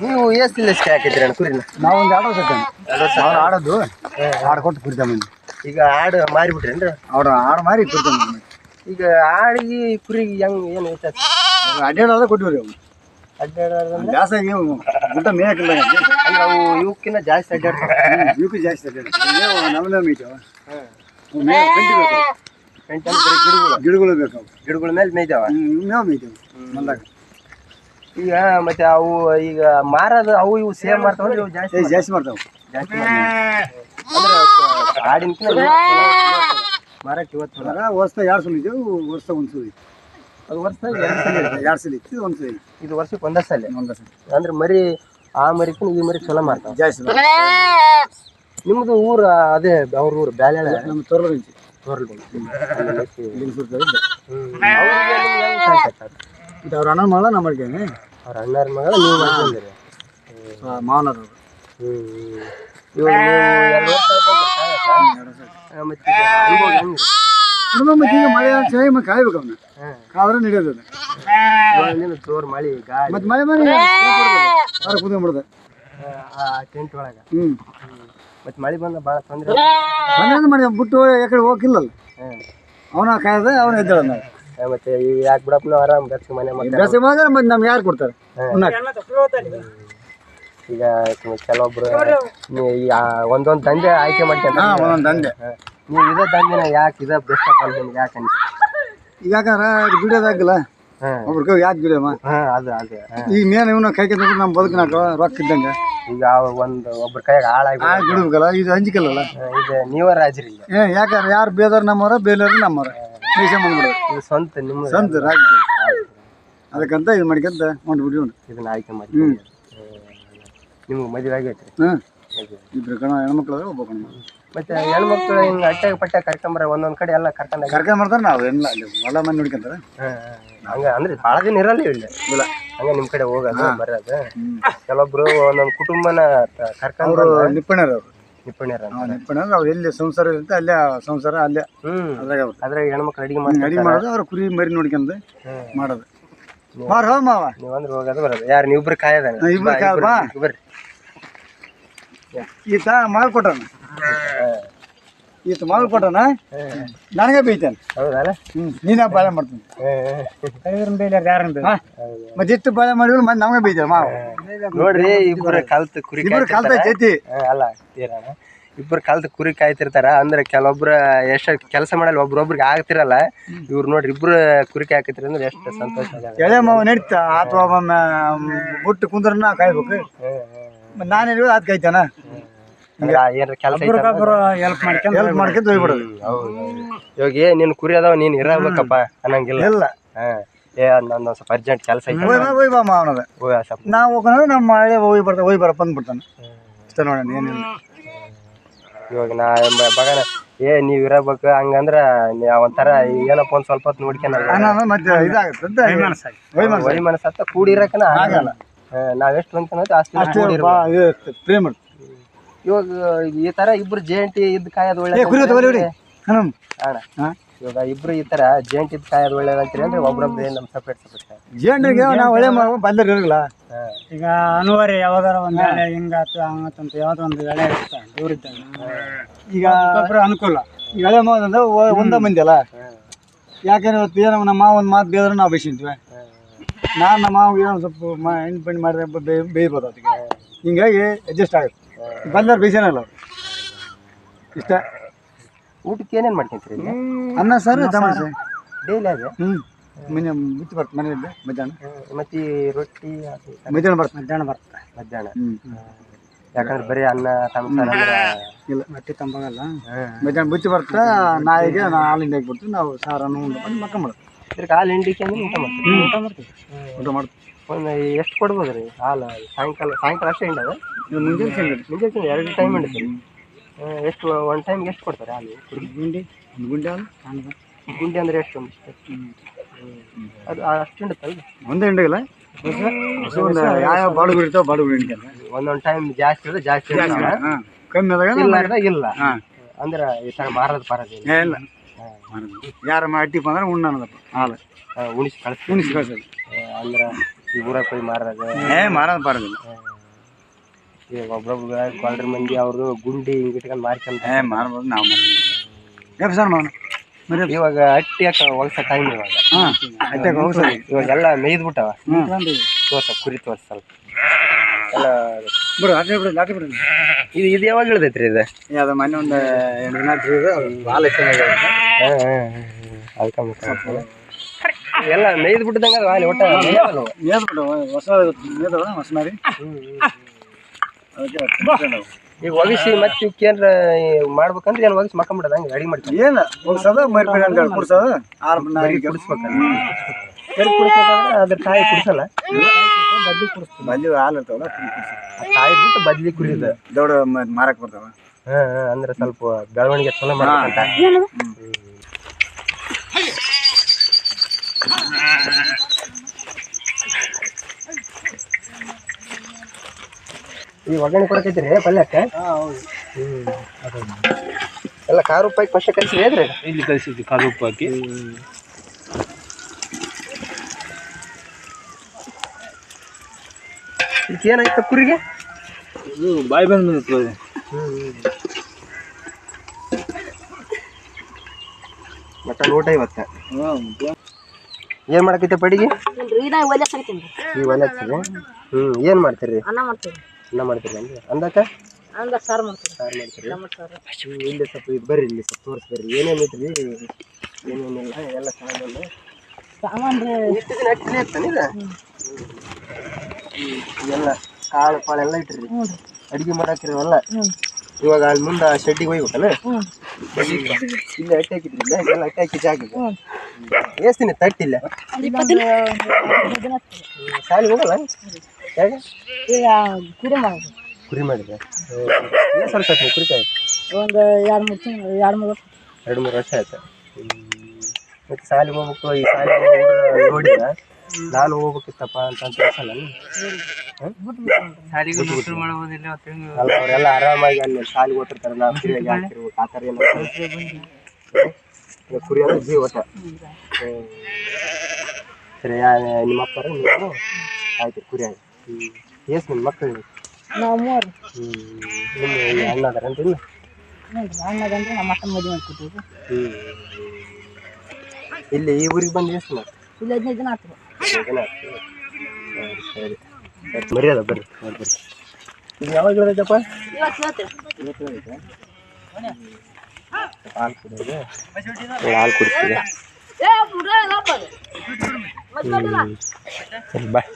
ನೀವು ಎಷ್ಟು ಲಕ್ಷ ಹಾಕಿದ್ರಿ ಅಣ್ಣ ಕುರಿನ? ನಾವು ಒಂದು ಆಡೋ ಸತ್ತ ಅವ್ರು ಆಡೋದು ಆಡು ಕೊಟ್ಟು ಕುಡಿತಾ ಮಂದಿ ಈಗ ಆಡು ಮಾರಿಬಿಟ್ರೇನ್ರಿ? ಅವ್ರು ಆಡು ಮಾರಿ ಕುಡಿತಾ ಮಂದಿ ಈಗ ಆಡಿಗೆ ಕುರಿಗೆ ಹೆಂಗ್ ಏನು ವ್ಯತ್ಯಾಸ? ಅಡ್ಡಾಡೋದೇ ಕೊಟ್ಟಿವ್ರಿ ಅವ್ರು. ಅಡ್ಡಾಡೋದಂದ್ರೆ? ಜಾಸ್ತಿ ಊಟ ಮೇಯಕ್ಕಿಲ್ಲ ಅಂದ್ರೆ ಅವು ಇವಕ್ಕಿಂತ ಜಾಸ್ತಿ ಅಡ್ಡಾಡ್ತಾರೆ. ಇವಕ್ಕೂ ಜಾಸ್ತಿ ಅಡ್ಡಾಡ ನಮ್ಮ ಮೇಯ್ತಾವ ಕಂಟಿ ಬರೀ ಗಿಡಗಳು. ಗಿಡಗಳು ಬೇಕು. ಗಿಡಗಳ ಮೇಲೆ ಮೇಯ್ದಾವ? ಮೇವು ಮೇಯ್ತಾವ ಬಂದಾಗ. ಈಗ ಮತ್ತೆ ಅವು ಈಗ ಮಾರೋದು ಅವು ಇವು ಸೇವ್ ಮಾಡ್ತಾವ ಇವು ಜಾಸ್ತಿ ಜಾಸ್ತಿ ಮಾಡ್ತಾವ? ಜಾಸ್ತಿ ಅಂದ್ರೆ ಆಡಿನಕಿನ ಮಾರಕ್ಕೆ ಇವತ್ತು ವರ್ಷ ಎರಡು ಸಲ ಇದ್ದೇವು ವರ್ಷ ಒಂದು ಸಲ ಅದು ವರ್ಷ ಎರಡು ಸಲ ಎರಡು ಸಲ ಇತ್ತು ಒಂದು ಸಲ ಇದು ವರ್ಷಕ್ಕೆ ಒಂದೇ ಸಲ. ಒಂದೇ ಸಲ. ಅಂದ್ರೆ ಮರಿ ಆ ಮರಿಕಿನ ಈ ಮರಿ ಚಲೋ ಮಾಡ್ತಾವ. ಜಾಸ್ತಿ ನಿಮ್ಮದು ನಿಮ್ದು ಊರು ಅದೇ ಅವ್ರ ಊರು ಬ್ಯಾಲೆ ನಮ್ಮ ತೊರಲು ಇಂಚು ತೋರ್ಲು ಇಲ್ಲಿ ಸುರ್ತದೆ ಮತ್ತು ಅವ್ರ ಅಣ್ಣ ಮಗಳ ನಮ್ಮಳಿಗೆ ಅವ್ರ ಅಣ್ಣರ ಮಗಳ ನೀವು ಮಾಡ್ಕೊಂಡಿರಿ ಮಾವನರು ಹ್ಮ್ ಇವಾಗ ನೀವು ಎರಡು ವರ್ಷ ಆಯ್ತು ಅಂತ ಕಾಯಕ? ಆ, ಮತ್ತೆ ಈಗ ಅನುಭವ ಹೆಂಗ್ರಿ? ಮತ್ತೆ ಈಗ ಮಳೆ ಚೆನ್ನಾಗಿ ಮತ್ತೆ ಕಾಯ್ಬೇಕು ಅವನ್ನ ಹಾ. ಕಾದ್ರೆ ನಡೆಯೋದು ಅದು ಇವಾಗ ನೀನು ಜೋರ್ ಮಳಿ ಗಾಳಿ ಮತ್ತೆ ಮಳೆ ಮನೆ ಅವ್ರ ಕುತ್ಕೊಂಡ್ಬಿಡ್ದೆ ಆ ಟೆಂಟ್ ಒಳಗ ಹ್ಞೂ ಮತ್ತೆ ಮಳೆ ಬಂದ ಭಾಳ ತೊಂದರೆ ಮನೆ ಮಾಡಿ ಬಿಟ್ಟು ಯಾಕಡೆ ಹೋಗಿಲ್ಲಲ್ಲ. ಅವನ ಕಾಯ್ದೆ ಅವನ ಇದ್ದ ಮತ್ತೆ ಈಗ ಯಾಕೆ ಬಿಡಪ್ಪ ನಾವು ಆರಾಮ್ ಬೆಸಿ ಮನೆ ಮತ್ತೆ ಬೇಸಿಗೆ ಮಾಡಿದ್ರೆ ಮತ್ತೆ ನಮ್ಗೆ ಯಾರು ಕೊಡ್ತಾರೆ? ಈಗ ಕೆಲವೊಬ್ರು ಒಂದೊಂದು ದಂಧೆ ಆಯ್ಕೆ ಮಾಡ್ಕೊಂತ ಹಾಂ ಒಂದೊಂದು ನೀವು ಇದೇ ದಂಧೆನ ಯಾಕೆ ಇದೇ ಬೆಸ್ಟ್ ಅಪ್ಪ ನಿಮ್ಗೆ ಯಾಕೆ ಅನ್ಸುತ್ತೆ? ಈಗ ಬಿಡೋದಾಗಲ್ಲ ದುಡಿಯೋದಾಗಿಲ್ಲ ಒಬ್ರಿಗೆ ಯಾಕೆ ದುಡಿಯಮ್ಮ ಹಾಂ ಅದು ಅದೇ ಹಾ. ಈಗ ಮೇನ್ ಇವನ್ನ ಕೈಕೊಂಡ್ರೆ ನಮ್ಮ ಬದುಕಿನಾಕ ರೊಕ್ಕ ಇದ್ದಂಗೆ. ಈಗ ಒಂದು ಒಬ್ರ ಕೈಯಾಗ ಹಾಳಾಗಿ ಆ ದುಡಿಬೇಕಲ್ಲ ಇದು ಅಂಜಿಕಲ್ಲಲ್ಲ? ಇದು ನೀವ ರಾಜ್ರಿ ಈಗ. ಏ ಯಾಕಂದ್ರೆ ಯಾರು ಬೇದವ್ರು ನಮ್ಮವ್ರ ಬೇಲವ್ರು ನಮ್ಮವ್ರ. ದೇಶ ಇದು ಸ್ವಂತ ನಿಮ್ಮ ಸಂತ ರಾಜ ಅದಕ್ಕಂತ ಇದು ಮಾಡ್ಕೊಂತ ಮಾಡ್ಬಿಡಿ ಅವ್ನು ಇದನ್ನ ಆಯ್ಕೆ ಮಾಡಿ ಹ್ಞೂ ನಿಮ್ಗೆ ಮದುವೆ ಆಗೈತ್ರಿ? ಹಾಂ ಮದ್ವೆ. ಇಬ್ರು ಕಣ ಹೆಣ್ಮಕ್ಳು ಒಬ್ಬ ಕಣ. ಮತ್ತೆ ಹೆಣ್ಮಕ್ಳು ಹಿಂಗ ಅಟ್ಟೆ ಪಟ್ಟೆ ಕರ್ಕೊಂಬರ ಒಂದೊಂದ್ ಕಡೆ ಎಲ್ಲ ಕರ್ಕೊಂಡ ಕರ್ಕೊಂಡ್ ಬರ್ತಾರೆ ನಾವು ಎಲ್ಲ ಅಲ್ಲಿ ಹೊಲ ಮನೆ ನೋಡ್ಕೊಂತಾರೆ. ಹಂಗ ಅಂದ್ರೆ ಬಹಳ ದಿನ ಇರಲ್ಲ ಇಲ್ಲಿ. ಇಲ್ಲ. ಹಂಗ ನಿಮ್ ಕಡೆ ಹೋಗೋದು ಬರೋದು. ಕೆಲವೊಬ್ರು ಒಂದೊಂದ್ ಕುಟುಂಬನ ಕರ್ಕೊಂಡು ಅವರು ನಿಪ್ಪಣ್ಯರು ಅವರು. ನಿಪ್ಪಣ್ಯರ ನಿಪ್ಪಣ್ಯರು ಅವ್ರು ಎಲ್ಲಿ ಸಂಸಾರ ಇರುತ್ತೆ ಅಲ್ಲೇ ಸಂಸಾರ ಅಲ್ಲೇ ಹ್ಮ್. ಅದ್ರಾಗ ಅವ್ರು. ಅದ್ರಾಗ ಹೆಣ್ಮಕ್ಳು ಅಡಿಗೆ ಮಾಡಿ ಅಡಿಗೆ ಮಾಡೋದು ಅವ್ರ ಕುರಿ ಮರಿ ನೋಡ್ಕೊಂಡು. ಮಾಡೋದು. ಬಾರ ಹೋಗ ಮಾವ. ನೀವ್ ಅಂದ್ರೆ ಹೋಗೋದು ಬರೋದು. ಯಾರು ನೀವಿಬ್ರು ಕಾಯದಾನೆ ಹಾ, ಇಬ್ರು ಕಾಯ- ಬಾ. ಬರ್ರಿ ಈ ಮಾಲ್ ಕೊಟ್ಟನ ಈತ ಮಾಲ್ ಕೊಟ್ಟನ ನನಗೆ ಬೈತಾನೆ. ಹೌದಲ್ಲ ಹ್ಞೂ ನೀನೇ ಬಾಳೆ ಮಾಡ್ತೀನಿ? ಮತ್ತೆ ಇಷ್ಟು ಬಾಳೆ ಮಾಡಿದ್ರು ಮತ್ತೆ ನಮಗೆ ಬೈತಾರೆ ಮಾವು. ನೋಡ್ರಿ ಇಬ್ಬರು ಕಲ್ತು ಕುರಿ ಇಬ್ಬರು ಕಲ್ತ ಜೊತೆ. ಅಲ್ಲ ಇಬ್ಬರು ಕಲ್ತು ಕುರಿ ಕಾಯ್ತಿರ್ತಾರ. ಅಂದ್ರೆ ಕೆಲವೊಬ್ರ ಎಷ್ಟ ಕೆಲಸ ಮಾಡಲ್ಲ ಒಬ್ರೊಬ್ರಿಗೆ ಆಗ್ತಿರಲ್ಲ. ಇವ್ರು ನೋಡ್ರಿ ಇಬ್ರು ಕುರಿ ಕಾಯ್ತಿರ್ತಾರೆ ಅಂದ್ರೆ ಎಷ್ಟು ಸಂತೋಷ ಎಳೆ ಮಾವು ನಡೀತ ಅಥವಾ ಒಮ್ಮೆ ಮುಟ್ಟು ಕುಂದ್ರನ್ನ ಕಾಯ್ಬೇಕು. ಮತ್ತೆ ನಾನು ಹೇಳಿ ಅದು ಕಾಯ್ತಾನ. ಹೆಲ್ಪ್ ಮಾಡ್ಕೊಂಡು ಹೆಲ್ಪ್ ಮಾಡ್ಕೊಂಡು ಹೋಗ್ಬಿಡೋದು. ಇವಾಗ ಏ ನಿನ್ ಕುರಿ ಅದಾವ ನೀನ್ ಇರಬೇಕಪ್ಪ ಅನ್ನಂಗಿಲ್ಲ. ಇಲ್ಲ. ಹಾ. ಏ ನಂದು ಸ್ವಲ್ಪ ಅರ್ಜೆಂಟ್ ಕೆಲಸ ಹೋಯ್ ಬಾ ನಾವು ಹೋಗೋಣ ನಮ್ಮ ಹಳೆ ಹೋಗಿ ಬರ್ತಾ ಹೋಗಿ ಬರಪ್ಪ ಅಂದ್ಬಿಡ್ತಾನೆ. ಇಷ್ಟ ನೋಡೋಣ ಏನಿಲ್ಲ. ಇವಾಗ ನಾ ಬಗನ ಏ ನೀವ್ ಇರಬೇಕು ಹಂಗಂದ್ರ ಒಂಥರ ಏನಪ್ಪ ಒಂದ್ ಸ್ವಲ್ಪ ಹೊತ್ತು ಮನಸ್ಸು ಕೂಡಿರಕನ ಆಗಲ್ಲ. ನಾವೆಷ್ಟು ನಾವ್ ಎಷ್ಟು ಅಂತ ಅಷ್ಟು ಪ್ರೇಮ. ಇವಾಗ ಈ ತರ ಇಬ್ರು ಜೇಂಟಿ ಇದ್ ಕಾಯೋದು ಏ ಒಳ್ಳೆ ಕುರಿ ತಗೊಳ್ಳಿ ನೋಡಿ ಹ್ಮ್. ಅಣ್ಣ ಹಾ? ಇವಾಗ ಇಬ್ರು ಈ ತರ ಜೇಂಟ್ ಇದ್ ಕಾಯೋದು ಒಳ್ಳೇದು ಅಂತೀರಿ ಅಂದ್ರೆ ಒಬ್ರೊಬ್ರು ಏನ್ ನಮ್ ಸಪ್ರೇಟ್ ಸಪ್ರೇಟ್ ಜೇಂಡ್ರಿಗೆ ನಾವು ಒಳ್ಳೆ ಬಂದ್ರೆ ಇರಲ್ಲ ಈಗ ಅನುವರಿ ಯಾವ್ದಾರ ಒಂದ್ ವೇಳೆ ಹಿಂಗಾತು ಹಂಗತ್ತಂತ ಯಾವ್ದೋ ಒಂದು ವೇಳೆ ದೂರ ಇವ್ರಿದ್ದಾಗ ಈಗ ಒಬ್ಬರು ಅನುಕೂಲ. ಈಗ ಹಳೆ ಮಾವಂದ್ರೆ ಒಂದ ಮಂದಿ ಅಲ್ಲ. ಯಾಕಂದ್ರೆ ಇವತ್ತು ಏನೋ ನಮ್ಮ ಮಾವ ಒಂದು ಮಾತು ಬೇದ್ರೆ ನಾವು ಬೈಸಿಂತೀವಿ ನಾನು ನಮ್ಮ ಮಾವ ಏನೋ ಸ್ವಲ್ಪ ಮಾ ಹೆಣ್ಣು ಪೆಣ್ಣು ಮಾಡಿದ್ರೆ ಬೇ ಬೇಯ್ಬೋದು ಅದಕ್ಕೆ. ಹಿಂಗಾಗಿ ಅಡ್ಜಸ್ಟ್ ಆಗುತ್ತೆ. ಬಂದರ್ ಬೀಜನಲ್ಲ ಅವ್ರು. ಇಷ್ಟ? ಊಟಕ್ಕೆ ಏನೇನು ಮಾಡ್ಕೊಂತೀರಿ ಅನ್ನ ಸರ್ ತಮಾಷೆ ಡೈಲಿ ಅದೇ? ಹ್ಞೂ ಮನೆ ಬಿತ್ತು ಬರ್ತದೆ ಮನೆಯಿಂದ ಮಧ್ಯಾಹ್ನ. ಮತ್ತೆ ಈ ರೊಟ್ಟಿ ಅದು ಮಧ್ಯಾಹ್ನ ಬರ್ತದೆ ಮಧ್ಯಾಹ್ನ ಬರ್ತದೆ ಮಧ್ಯಾಹ್ನ. ಯಾಕಂದ್ರೆ ಬರೀ ಅನ್ನ ತಮ್ಮ ಇಲ್ಲ. ಮಟ್ಟಿ ತಂಬಾಗಲ್ಲ ಮಧ್ಯಾಹ್ನ ಬಿತ್ತು ಬರ್ತಾ ನಾಯಿಗೆ ನಾ ಹಾಲಿಂದ ಹಾಕ್ಬಿಡ್ತೀವಿ ನಾವು ಸಾರನ್ನು ಉಂಡು ಬಂದು ಮಕ್ಕಂಬಿಡ್ತೀವಿ ಇದ್ರಿಗೆ ಹಾಲು ಹಿಂಡಿಕೆ ಅಂದ್ರೆ ಊಟ ಮಾಡ್ತೀವಿ ಊಟ ಮಾಡ್ತೀವಿ. ಊಟ ಮಾಡ್ತೀವಿ. ಒಂದು ಎಷ್ಟು ಕೊಡ್ಬೋದು ರೀ ಹಾಲು ಸಾಯಂಕಾಲ ಸಾಯಂಕಾಲ ಅಷ್ಟೇ ಹಿಂಡದ ಇದು ಮುಂಜಾನೆ ಮುಂಜಾನೆ ಎರಡು ಟೈಮ್ ಹಿಂಡ್ತೀರಿ ಎಷ್ಟು ಒಂದು ಟೈಮ್ಗೆ ಎಷ್ಟು ಕೊಡ್ತಾರೆ ಹಾಲು? ಗುಂಡಿ ಗುಂಡಿ ಹಾಲು ಗುಂಡಿ ಅಂದ್ರೆ ಎಷ್ಟು? ಒಂದು ಅದು ಅಷ್ಟು ಹಿಂಡುತ್ತಲ್ಲ ಒಂದೇ ಹಿಂಡಿಲ್ಲ ಒಂದು ಯಾವ ಬಾಡುಗಳು ಇರ್ತಾವೆ ಬಾಡುಗಳು ಹಿಂಡ್ಕೊಂಡು ಒಂದೊಂದು ಟೈಮ್ ಜಾಸ್ತಿ ಇರೋದು ಜಾಸ್ತಿ. ಕಮ್ಮಿ ಆದಾಗ ಇಲ್ಲ ಅಂದ್ರೆ ಇಲ್ಲ. ಹಾಂ. ಅಂದ್ರೆ ಈ ಥರ ಮಾರೋದು ಬರೋದಿಲ್ಲ ಇಲ್ಲ. ಯಾರ ಅಡ್ಡಿ ಅಂದ್ರೆ ಉಣ್ಣ ಅನ್ನೋದಪ್ಪ ಹಾಲು ಉಣಿಸಿ ಕಳಿಸ್ತೀವಿ ಉಣಿಸಿ ಕಳ್ಸೋದು. ಅಂದ್ರೆ ಈ ಊರಾಗ ಕೊಯ್ ಮಾರೋದು ಏ ಮಾರೋದು ಬರೋದಿಲ್ಲ ಈಗ ಒಬ್ರೊಬ್ರು ಮಂದಿ ಅವ್ರದ್ದು ಗುಂಡಿ ಹಿಂಗ್ ಇಟ್ಕೊಂಡು ಮಾರ್ಕೊಂತ ಏ ಮಾರ್ಬೋದು ನಾವು ಮಾರೋದು ಸರ್ ಮಾಡ ಮರಿ ಇವಾಗ ಅಟ್ಟಿ ಹಾಕ ಒಗ್ಸ ಟೈಮ್ ಇವಾಗ. ಹಾಂ ಅಡ್ಡಾಗ ಹೋಗ್ಸೋದು ಇವಾಗೆಲ್ಲ ಮೇಯ್ದು ಬಿಟ್ಟವ ಹ್ಞೂ ತೋರ್ಸ ಕುರಿ ತೋರ್ಸ ಸ್ವಲ್ಪ ಎಲ್ಲ ಬಿಡು ಅದೇ ಬಿಡು ಲಾಟಿ ಬಿಡು. ಇದು ಇದು ಯಾವಾಗ ಇಳ್ದೈತ್ರಿ ಇದು? ಅದು ಮೊನ್ನೆ ಒಂದು ಎಂಟು ದಿನ ತಿರುಗಿದೆ ಹಾಲು ಅದಕ್ಕೆ ಎಲ್ಲ ಮೇಯ್ದು ಬಿಟ್ಟದಂಗ ಅದು ಅಲ್ಲಿ ಒಟ್ಟ ಬಿಡು ಹೊಸ ನೇದ ಹೊಸ ಮಾರಿ ಅದಕ್ಕೆ. ಈಗ ಒಗಿಸಿ ಮತ್ತೆ ಇವಕ್ಕೇನ್ರ ಮಾಡ್ಬೇಕಂದ್ರೆ ಏನು ಒಗಿಸಿ ಮಕ್ಕಂಬಿಡೋದು ಹಂಗೆ ಅಡಿಗೆ ಮಾಡ್ತೀವಿ ಏನು? ಒಗಿಸದ ಮರಿ ಮರಿ ಅಂತ ಕುಡ್ಸೋದು? ಆರು ನಾಯಿ ಕುಡಿಸ್ಬೇಕಂದ್ರೆ ಎಲ್ಲಿ ಕುಡಿಸ್ಬೇಕಂದ್ರೆ ಅದ್ರ ತಾಯಿ ಕುಡಿಸಲ್ಲ. ಬದ್ಲಿ ಕುಡಿಸ್ತೀವಿ ಬದ್ಲಿ ಹಾಲು ಇರ್ತಾವಲ್ಲ ಆ ತಾಯಿ ಬಿಟ್ಟು ಬದ್ಲಿ ಕುಡಿಯೋದು. ದೊಡ್ಡ ಮಾರಕ್ ಬರ್ತಾವ. ಹಾ ಅಂದ್ರೆ ಸ್ವಲ್ಪ ಬೆಳವಣಿಗೆ ಚಲೋ ಮಾಡ್ಬೇಕಂತ. ಈ ಒಗ್ಗರಣೆ ಕೊಡಕೈತ್ರಿ ಪಲ್ಯಕ್ಕೆ? ಎಲ್ಲ ಖಾರ ಉಪ್ಪಾಕಿ ಫಸ್ಟ್ ಕಲಿಸಿ ಏನ್ರಿ? ಇಲ್ಲಿ ಕಳಿಸಿದ್ವಿ ಕಾರು ಉಪ್ಪು ಹಾಕಿ. ಇದಕ್ಕೆ ಏನಾಯ್ತು ಕುರಿಗೆ? ಇದು ಬಾಯಿ ಬಂದು ನಿಂತ್ಕೊಳ್ಳಿ ಮತ್ತೆ ಊಟ ಇವತ್ತ. ಏನ್ ಮಾಡಕೈತೆ ಪಡಿಗೆ? ಈ ಒಲೆ ಹ್ಮ್ ಏನ್ ಮಾಡ್ತೀರಿ? ಅನ್ನ ಮಾಡ್ತೀವಿ ಅನ್ನ ಮಾಡ್ತೀರಿ ಅಂದ್ರೆ ಅಂದಾಕ ಅಂದ ಸಾರು ಮಾಡ್ತೀವಿ. ಸಾರು ಮಾಡ್ತೀರಿ? ಇಲ್ಲಿ ಸ್ವಲ್ಪ ಇದು ಬರ್ರಿ ಇಲ್ಲಿ ಸ್ವಲ್ಪ ತೋರಿಸ್ ಬರ್ರಿ. ಏನೇನು ಐತ್ರಿ ಏನೇನಿಲ್ಲ ಎಲ್ಲ ಸಾಮಾನು. ಸಾಮಾನು ಇಷ್ಟು ದಿನ ಅಕ್ಕಿ ಇರ್ತಾನೆ ಇದು? ಎಲ್ಲ ಕಾಳು ಪಾಳು ಎಲ್ಲ ಇಟ್ರಿ ಅಡುಗೆ ಮಾಡಾಕಿರವಲ್ಲ ಇವಾಗ ಅಲ್ಲಿ ಮುಂದೆ ಶೆಡ್ಡಿಗೆ ಹೋಗ್ಬೇಕಲ್ಲ? ಇಲ್ಲ ಅಟ್ಟೆ ಹಾಕಿದ್ರಿ ಇಲ್ಲ? ಅಟ್ಟಿ ಹಾಕಿ ಜಾಗ ಏಸ್ತೀನಿ ತಟ್ಟಿಲ್ಲ? ದಿನ. ಸಾಲಿ ಹೋಗಲ್ಲ ಹೇಗೆ ಈಗ ಕುರಿ ಮಾಡೋದು. ಕುರಿ ಮಾಡಿದೆ? ಏನು ಸ್ವಲ್ಪ ಆಯ್ತು ಕುರಿಕಾಯಿ ಒಂದು ಎರಡು ಮೂರು ತಿಂಗಳು ಎರಡು ಮೂರು ವರ್ಷ. ಎರಡು ಮೂರು ವರ್ಷ ಆಯ್ತು. ಮತ್ತೆ ಸಾಲಿಗೆ ಹೋಗ್ಬೇಕು ಈ ಸಾಲಿ ಹುಡುಗ್ರು ನೋಡಿದ ನಾನು ಹೋಗ್ಬೇಕಿತ್ತಪ್ಪ ಅಂತ ಅಂತ ಅನ್ಸಲ್ಲ ಅಲ್ಲ ಅವರೆಲ್ಲ ಆರಾಮಾಗಿ ಅಲ್ಲಿ ಸಾಲಿಗೆ ಓದಿರ್ತಾರೆ ನಾವು ಫ್ರೀಯಾಗಿ ಹಾಕಿರ್ಬೇಕು ಆ ಥರ ಏನು ಕುರಿ ಅಂದ್ರೆ ಜೀವ ಒಟ್ಟ. ಸರಿ ಯಾ ನಿಮ್ಮ ಅಪ್ಪರ ನೀವು? ಆಯ್ತು ಕುರಿ ಹ್ಞೂ ಎಷ್ಟು ನಿಮ್ಮ ಮಕ್ಕಳು ನಾವು ಮೂರು ಹ್ಞೂ ನಿಮ್ಮ ಅಣ್ಣ ಅದಾರೇನ್ರಿ ಇಲ್ಲ? ಹ್ಞೂ ರೀ ಅಣ್ಣಗಂದ್ರೆ ನಮ್ಮ ಅಕ್ಕ ಮದುವೆ ಮಾಡ್ಕೊಟ್ಟಿವಿ ಹ್ಞೂ ಇಲ್ಲಿ ಈ ಊರಿಗೆ ಬಂದು ಎಷ್ಟು ಮಾತು ಇಲ್ಲಿ ಹದಿನೈದು ದಿನ ಆಗ್ತದೆ ದಿನ ಆಗ್ತದೆ. ಸರಿ ಸರಿ. ಮರಿ ಅದ ಬರ್ರಿ ಬರ್ರಿ ಇದು ಯಾವಾಗ ಇಳಿದೈತಪ್ಪ ಇವತ್ತು ಹೇಳ್ತೀವಿ ಹಾಲು ಕುಡಿಯೋದು? ಹಾಲು ಕುಡಿಸ್ತೀವಿ ಸರಿ ಬಾಯ್.